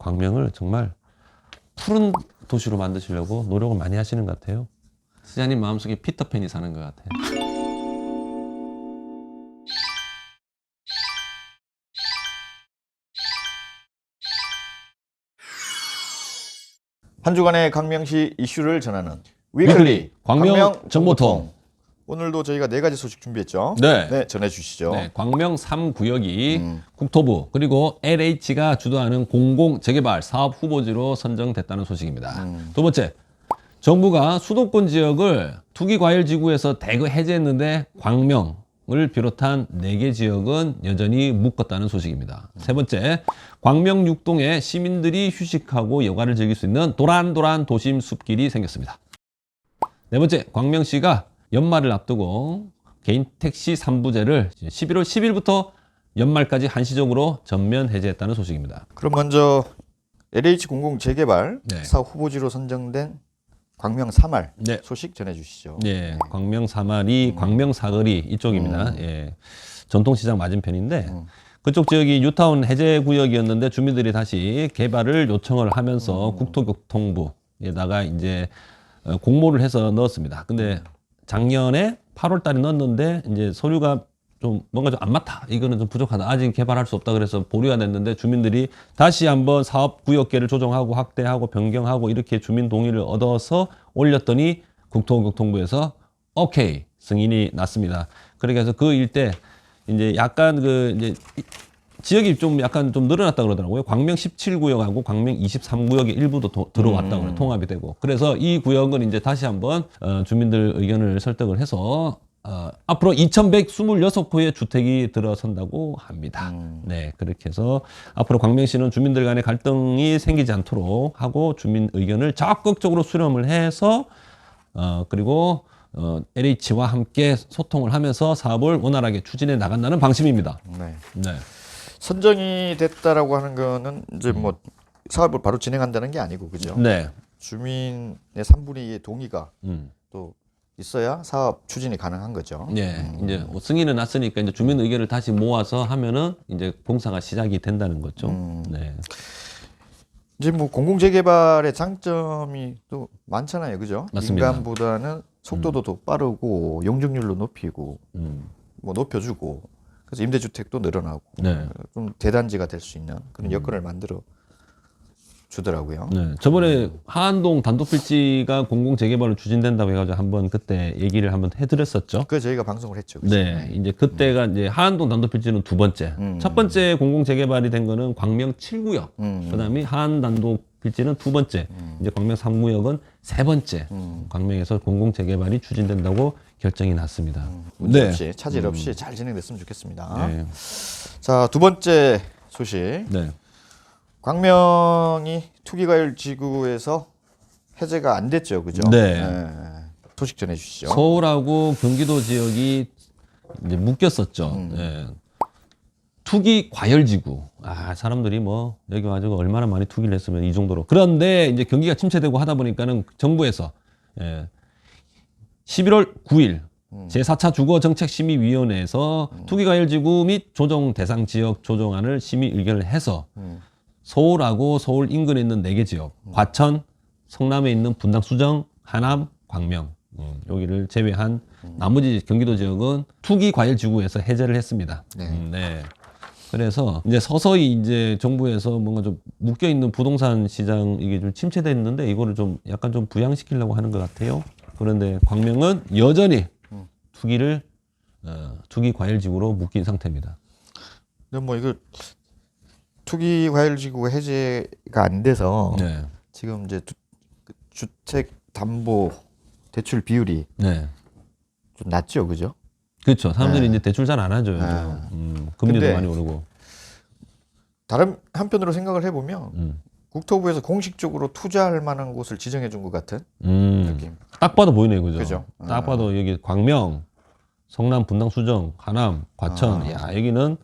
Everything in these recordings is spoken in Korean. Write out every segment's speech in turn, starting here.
광명을 정말 푸른 도시로 만드시려고 노력을 많이 하시는 것 같아요. 시장님 마음속에 피터팬이 사는 것 같아요. 한 주간의 광명시 이슈를 전하는 위클리 위클리 광명 정보통. 오늘도 저희가 네 가지 소식 준비했죠. 네. 전해 주시죠. 네, 광명 3구역이 음. 국토부 그리고 LH가 주도하는 공공 재개발 사업 후보지로 선정됐다는 소식입니다. 음. 두 번째, 정부가 수도권 지역을 투기 과열 지구에서 대거 해제했는데 광명 을 비롯한 네 개 지역은 여전히 묶었다는 소식입니다. 세 번째, 광명 육동에 시민들이 휴식하고 여가를 즐길 수 있는 도란도란 도심 숲길이 생겼습니다. 네 번째, 광명시가 연말을 앞두고 개인 택시 3부제를 11월 10일부터 연말까지 한시적으로 전면 해제했다는 소식입니다. 그럼 먼저 LH 공공 재개발 네. 사업 후보지로 선정된 광명 3할 네. 소식 전해주시죠. 예, 광명 사마리, 광명 사거리 이쪽입니다. 예, 전통시장 맞은편인데 음. 그쪽 지역이 뉴타운 해제 구역이었는데 주민들이 다시 개발을 요청을 하면서 국토교통부에다가 이제 어, 공모를 해서 넣었습니다. 근데 작년에 8월 달에 넣었는데 이제 서류가 좀 뭔가 좀 안 맞다. 이거는 좀 부족하다. 아직 개발할 수 없다. 그래서 보류가 됐는데 주민들이 다시 한번 사업 구역계를 조정하고 확대하고 변경하고 이렇게 주민 동의를 얻어서 올렸더니 국토교통부에서 오케이 승인이 났습니다. 그렇게 해서 그 일대 이제 약간 그 이제 이- 지역이 좀 약간 좀 늘어났다 그러더라고요. 광명 17구역하고 광명 23구역의 일부도 도- 들어왔다 그래요. 통합이 되고. 그래서 이 구역은 이제 다시 한번 어, 주민들 의견을 설득을 해서 어, 앞으로 2,126호의 주택이 들어선다고 합니다. 네, 그렇게 해서 앞으로 광명시는 주민들 간의 갈등이 생기지 않도록 하고 주민 의견을 적극적으로 수렴을 해서 어, 그리고 어, LH와 함께 소통을 하면서 사업을 원활하게 추진해 나간다는 방침입니다. 네. 네. 선정이 됐다라고 하는 거는 이제 뭐 사업을 바로 진행한다는 게 아니고 그죠? 네. 주민의 3분의 2의 동의가 음. 또 있어야 사업 추진이 가능한 거죠. 예, 이제 뭐 승인은 났으니까 이제 주민 의견을 다시 모아서 하면은 이제 봉사가 시작이 된다는 거죠. 음. 네. 이제 뭐 공공재개발의 장점이 또 많잖아요, 그죠? 맞습니다. 인간보다는 속도도 더 빠르고 용적률도 높이고 음. 뭐 높여주고 그래서 임대주택도 늘어나고 네. 좀 대단지가 될 수 있는 그런 여건을 만들어 주더라고요. 네. 저번에 하안동 단독필지가 공공 재개발로 추진된다고 해가지고 한번 그때 얘기를 한번 해드렸었죠. 그 저희가 방송을 했죠. 그죠? 네, 이제 그때가 이제 하안동 단독필지는 두 번째. 음. 첫 번째 공공 재개발이 된 거는 광명 7구역. 음. 그다음에 하안 단독 필지는 두 번째. 이제 광명 3구역은 세 번째. 음. 광명에서 공공 재개발이 추진된다고 결정이 났습니다. 문제 네. 없이 차질 없이 잘 진행됐으면 좋겠습니다. 네. 자 두 번째 소식 네. 광명이 투기과열 지구에서 해제가 안 됐죠, 그죠? 네. 소식 전해주시죠. 서울하고 경기도 지역이 이제 묶였었죠. 음. 예. 투기 과열지구. 아, 사람들이 뭐, 여기 와가지고 얼마나 많이 투기를 했으면 이 정도로. 그런데 이제 경기가 침체되고 하다 보니까는 정부에서, 예. 11월 9일, 음. 제4차 주거정책심의위원회에서 투기과열지구 및 조정 대상 지역 조정안을 심의 의견을 해서 음. 서울하고 서울 인근에 있는 네 개 지역, 과천, 성남에 있는 분당 수정, 하남, 광명 음, 여기를 제외한 나머지 경기도 지역은 투기 과열 지구에서 해제를 했습니다. 네. 음, 네. 그래서 이제 서서히 이제 정부에서 뭔가 좀 묶여 있는 부동산 시장 이게 좀 침체됐는데 이거를 좀 약간 좀 부양시키려고 하는 것 같아요. 그런데 광명은 여전히 투기를 어, 투기 과열 지구로 묶인 상태입니다. 근데 뭐 이거 투기 과열 지구가 해제가 안 돼서 네. 지금 이제 주, 그 주택 담보 대출 비율이 네. 좀 낮죠, 그죠? 그렇죠. 사람들이 네. 이제 대출 잘 안 하죠. 요즘. 네. 음, 금리도 근데- 많이 오르고. 다른 한편으로 생각을 해보면 음. 국토부에서 공식적으로 투자할 만한 곳을 지정해 준 것 같은 음. 느낌. 딱 봐도 보이네요, 그죠? 그죠. 딱 아. 봐도 여기 광명, 성남, 분당, 수정, 하남, 과천. 아. 야, 여기는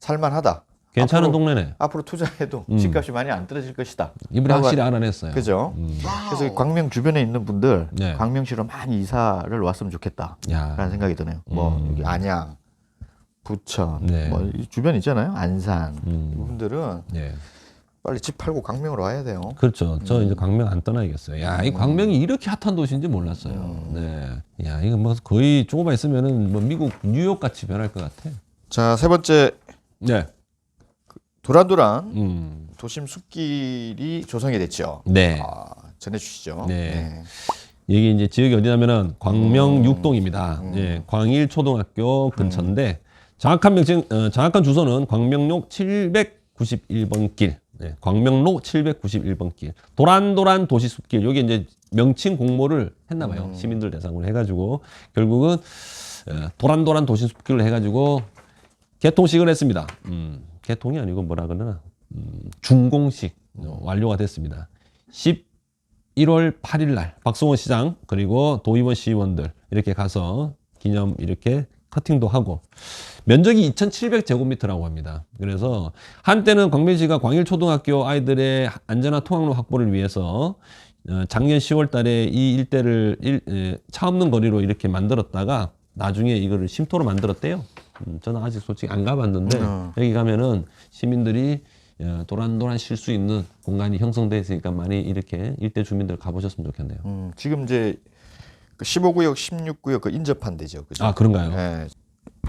살만하다. 괜찮은 앞으로- 동네네. 앞으로 투자해도 음. 집값이 많이 안 떨어질 것이다. 라고 확실히 알아냈어요. 그죠? 음. 그래서 광명 주변에 있는 분들 네. 광명시로 많이 이사를 왔으면 좋겠다라는 야. 생각이 드네요. 뭐 음. 여기 안양, 부천, 네. 뭐이 주변 있잖아요. 안산 음. 이분들은 네. 빨리 집 팔고 광명으로 와야 돼요. 그렇죠. 저 음. 이제 광명 안 떠나겠어요. 야, 이 광명이 이렇게 핫한 도시인지 몰랐어요. 음. 네. 야, 이거 뭐 거의 조금만 있으면은 뭐 미국 뉴욕 같이 변할 것 같아. 자, 세 번째 네. 도란도란 음. 도심 숲길이 조성이 됐죠. 네. 아, 전해주시죠. 네. 여기 이제 지역이 어디냐면은 광명 음. 육동입니다. 음. 예, 광일 초등학교 근처인데 정확한 명칭 어, 정확한 주소는 광명로 791번 길. 예, 광명로 791번 길. 도란도란 도시 숲길. 여기 이제 명칭 공모를 했나 봐요. 음. 시민들 대상으로 해 가지고 결국은 어, 도란도란 도시 숲길을 해 가지고 개통식을 했습니다. 음, 개통이 아니고 뭐라 그러나 음, 준공식 어, 완료가 됐습니다. 11월 8일 날 박성원 시장 그리고 도의원 시의원들 이렇게 가서 기념 이렇게 커팅도 하고 면적이 2,700제곱미터라고 합니다. 그래서 한때는 광명시가 광일초등학교 아이들의 안전한 통학로 확보를 위해서 어, 작년 10월 달에 이 일대를 차 없는 거리로 이렇게 만들었다가 나중에 이거를 쉼터로 만들었대요. 음, 저는 아직 솔직히 안 가봤는데 음. 여기 가면은 시민들이 어, 도란도란 쉴 수 있는 공간이 형성돼 있으니까 많이 이렇게 일대 주민들 가보셨으면 좋겠네요. 음, 지금 이제 그 15구역, 16구역 그 인접한 데죠. 그죠? 아 그런가요? 예.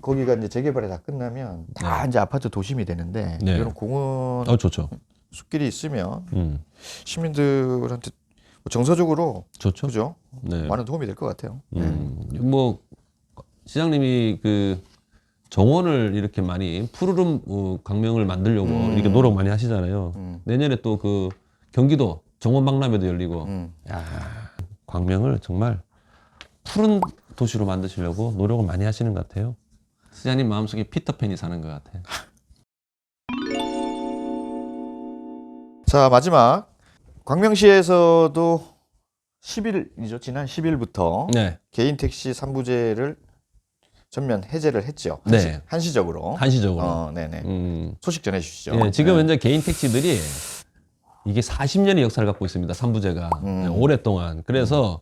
거기가 이제 재개발이 다 끝나면 다 이제 아파트 도심이 되는데 네. 이런 공원 어 좋죠. 숲길이 있으면 음 시민들한테 뭐 정서적으로 좋죠. 그죠? 네. 많은 도움이 될 것 같아요. 네. 음, 뭐 시장님이 그 정원을 이렇게 많이 푸르름 어, 강명을 만들려고 음. 이렇게 노력 많이 하시잖아요. 음. 내년에 또 그 경기도 정원 박람회도 열리고 음. 야 광명을 정말 푸른 도시로 만드시려고 노력을 많이 하시는 것 같아요. 시장님 마음속에 피터팬이 사는 것 같아요. 자 마지막 광명시에서도 10일이죠. 지난 10일부터 네, 개인 택시 3부제를 전면 해제를 했죠. 네. 한시, 한시적으로. 한시적으로. 어, 네네. 음, 소식 전해주시죠. 예, 지금 네. 현재 개인 택시들이 이게 40년의 역사를 갖고 있습니다. 삼부제가 음. 예, 오랫동안. 그래서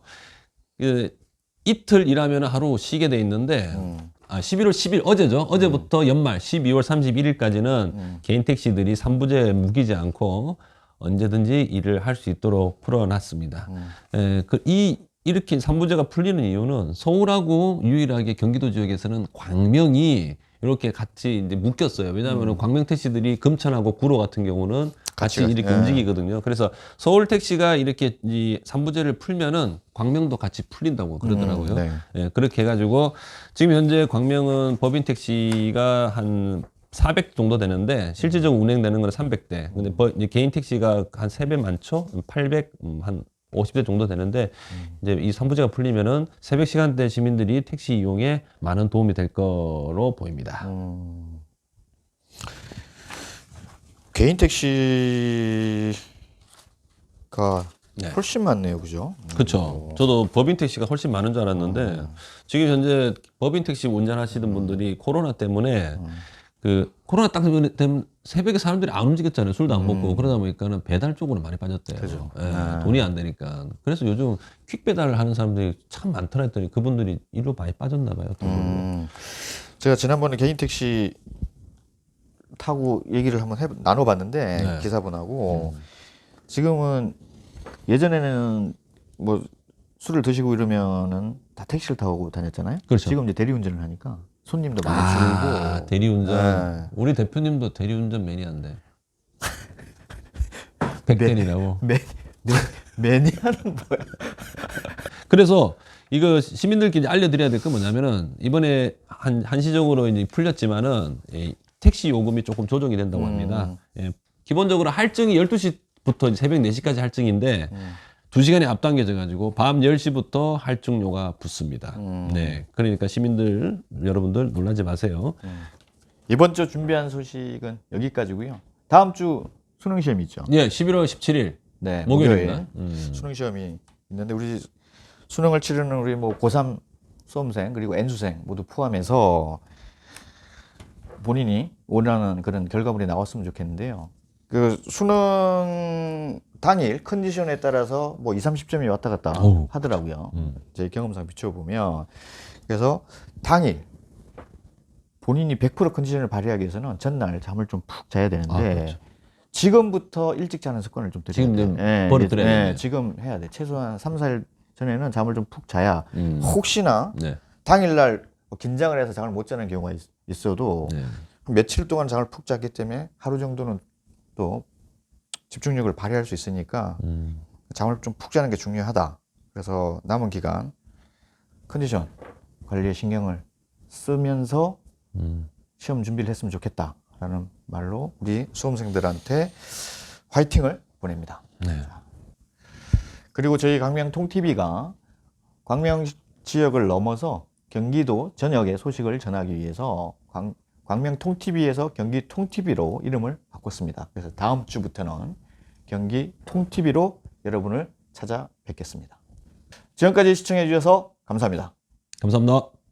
그 이틀 일하면 하루 쉬게 돼 있는데 음, 아, 11월 10일 어제죠. 어제부터 연말 12월 31일까지는 음. 개인 택시들이 삼부제 무기지 않고 언제든지 일을 할 수 있도록 풀어놨습니다. 음. 에, 그, 이, 이렇게 삼부제가 풀리는 이유는 서울하고 유일하게 경기도 지역에서는 광명이 이렇게 같이 이제 묶였어요. 왜냐하면 광명 택시들이 금천하고 구로 같은 경우는 같이, 같이 가- 이렇게 예. 움직이거든요. 그래서 서울 택시가 이렇게 이 삼부제를 풀면은 광명도 같이 풀린다고 그러더라고요. 음, 네. 예, 그렇게 해가지고 지금 현재 광명은 법인 택시가 한 400 정도 되는데 실질적으로 운행되는 건 300대. 근데 개인 택시가 한 3배 많죠? 800, 음, 한 50대 정도 되는데 이제 이 3부제가 풀리면은 새벽 시간대 시민들이 택시 이용에 많은 도움이 될 거로 보입니다. 음. 개인 택시가 네. 훨씬 많네요, 그죠? 그렇죠. 저도 법인 택시가 훨씬 많은 줄 알았는데 지금 현재 법인 택시 운전하시는 분들이 코로나 때문에 그 코로나 딱 때문에 새벽에 사람들이 안 움직였잖아요. 술도 안 먹고 그러다 보니까는 배달 쪽으로 많이 빠졌대요. 그죠. 예, 아. 돈이 안 되니까. 그래서 요즘 퀵 배달을 하는 사람들이 참 많더라 했더니 그분들이 일로 많이 빠졌나 봐요. 또. 음, 제가 지난번에 개인 택시 타고 얘기를 한번 해, 나눠봤는데 네. 기사분하고 지금은 예전에는 뭐 술을 드시고 이러면은 다 택시를 타고 다녔잖아요. 그렇죠. 지금 이제 대리운전을 하니까 손님도 많이 아, 줄고 대리운전. 네. 우리 대표님도 대리운전 매니아인데. 백댄이라고. 매, 매, 매니아는 뭐야? 그래서 이거 시민들끼리 알려드려야 될 건 뭐냐면은 이번에 한, 한시적으로 이제 풀렸지만은 이 택시 요금이 조금 조정이 된다고 합니다. 예, 기본적으로 할증이 12시부터 이제 새벽 4시까지 할증인데 음. 2시간이 앞당겨져 가지고 밤 10시부터 할증료가 붙습니다. 음. 네. 그러니까 시민들 여러분들 놀라지 마세요. 이번 주 준비한 소식은 여기까지고요. 다음 주 수능 시험 있죠. 예, 11월 17일 네, 목요일입니다. 음. 수능 시험이 있는데 우리 수능을 치르는 우리 뭐 고3 수험생 그리고 N수생 모두 포함해서 본인이 원하는 그런 결과물이 나왔으면 좋겠는데요. 그 수능 당일 컨디션에 따라서 뭐 2, 30점이 왔다 갔다 어우. 하더라고요. 음. 제 경험상 비춰보면 그래서 당일 본인이 100% 컨디션을 발휘하기 위해서는 전날 잠을 좀 푹 자야 되는데 아, 그렇죠. 지금부터 일찍 자는 습관을 좀 들여야 지금 돼. 좀 예, 버릇들여야 예, 되겠네요. 지금 해야 돼. 최소한 3, 4일 전에는 잠을 좀 푹 자야 음. 혹시나 네. 당일날 뭐 긴장을 해서 잠을 못 자는 경우가 있, 어도 네. 며칠 동안 잠을 푹 잤기 때문에 하루 정도는 또 집중력을 발휘할 수 있으니까 음. 잠을 좀 푹 자는 게 중요하다. 그래서 남은 기간 컨디션 관리에 신경을 쓰면서 음. 시험 준비를 했으면 좋겠다라는 말로 우리 수험생들한테 화이팅을 보냅니다. 네. 그리고 저희 광명 통TV가 광명 지역을 넘어서 경기도 전역의 소식을 전하기 위해서 광, 광명 통TV에서 경기 통TV로 이름을 바꿨습니다. 그래서 다음 주부터는 경기 통TV로 여러분을 찾아뵙겠습니다. 지금까지 시청해 주셔서 감사합니다. 감사합니다.